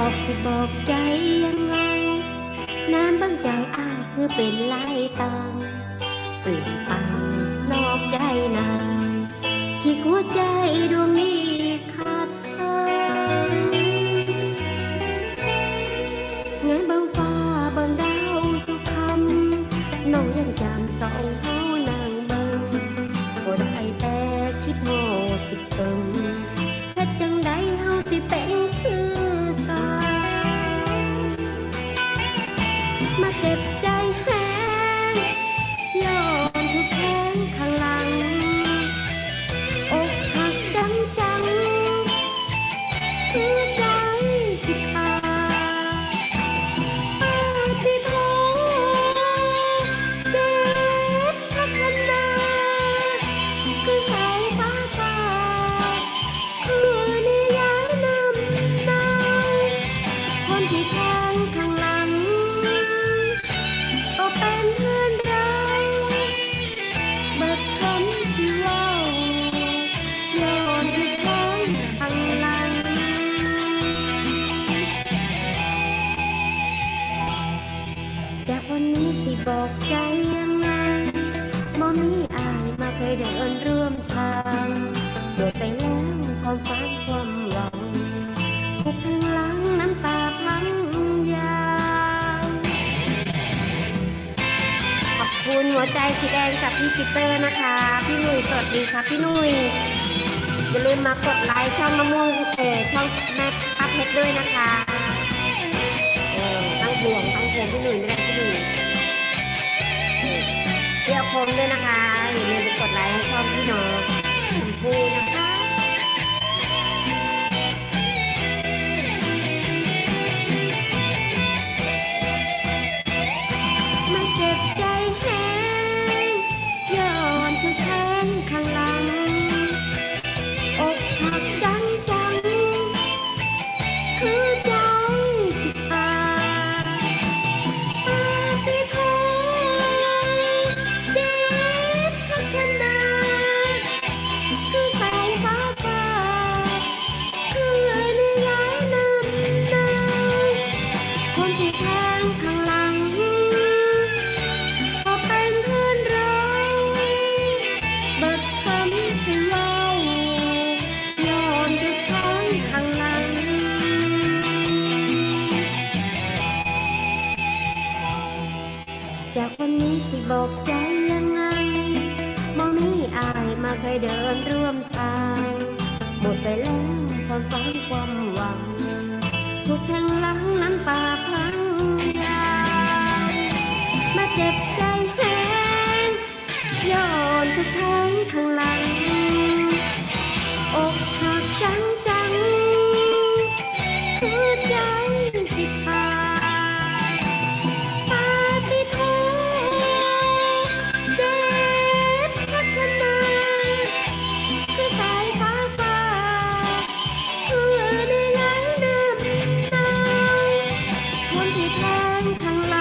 ออกสิบอกใจยังไง น้ำบางใจอายคือเป็นลายตองเปลี่ยนไปนอกใจนานชีกหัวใจดวงนี้ ที่แทงข้างหลัง ก็เป็นเพื่อนเราบิดคำที่เว่าย้อนที่แท้งข้างหลัง จากวันนี้สิบอกใจยังไงบ่มีอายมาเคยเดินร่วมทาง หัวใจสีแดงกับพี่ปีเตอร์นะคะ พี่หนุ่ยสวัสดีค่ะพี่หนุ่ยอย่าลืมมากดไลค์ช่องมะม่วงเออช่องแม่ป้าเพชรด้วยนะคะเออตั้งห่วงตั้งห่วงพี่หนุ่ยไม่ได้พี่หนุ่ยเออเที่ยวคมด้วยนะคะอย่าลืมไปกดไลค์ให้ช่องพี่น้อง คนที่แทงข้างหลังก็เป็นเพื่อนเราบิดคำสิเว้าย้อนทุกครั้งข้างหลัง จากวันนี้สิบอกใจยังไงมองมีอายมาเคยเดินร่วมทาง หมดไปแล้วความฝันความหวัง แห่งหลังน้ำตาพลังางทางล